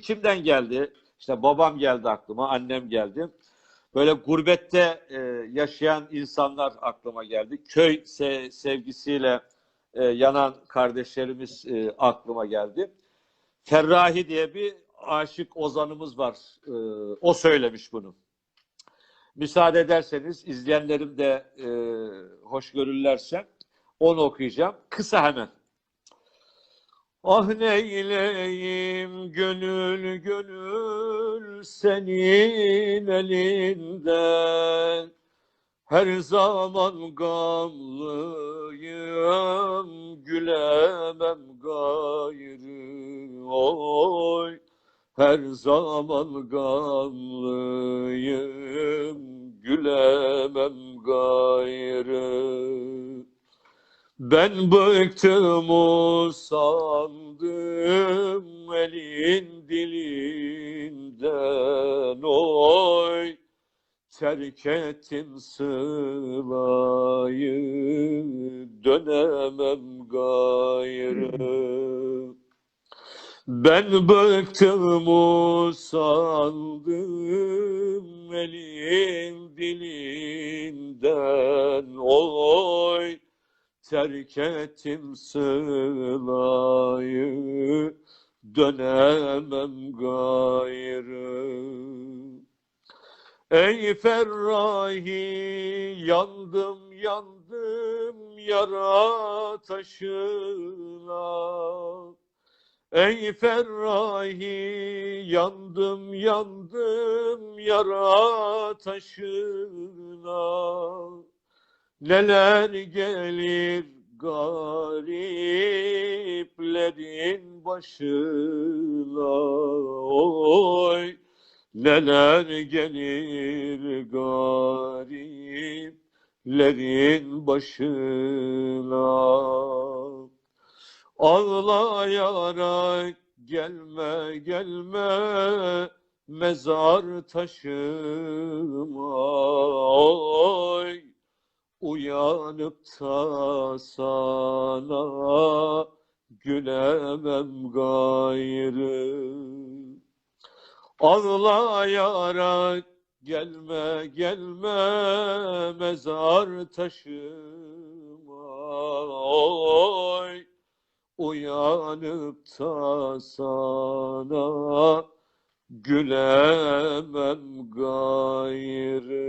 kimden geldi? İşte babam geldi aklıma, annem geldi. Böyle gurbette e, yaşayan insanlar aklıma geldi. Köy se- sevgisiyle e, yanan kardeşlerimiz e, aklıma geldi. Ferrahi diye bir aşık ozanımız var. E, o söylemiş bunu. Müsaade ederseniz izleyenlerim de e, hoş görürlerse onu okuyacağım. Kısa hemen. Ah neyleyim gönül gönül senin elinden. Her zaman gamlıyım gülemem gayrı oy. Her zaman gamlıyım gülemem gayrı ben bıktım usandım elin dilinden oy. Terk ettim sılayı dönemem gayrı. Ben bıktım usandım elin dilinden oy terk ettim sılayı dönemem gayrı. Ey Ferrahi yandım yandım yara taşına. Ey Ferrahi yandım yandım yara taşına. Neler gelir gariplerin başına? Oy Neler gelir gariplerin başına? Ağlayarak gelme gelme mezar taşıma. Oy Uyanıp da sana gülemem gayrı. Ağlayarak gelme gelme mezar taşıma oy. Uyanıp da sana gülemem gayrı.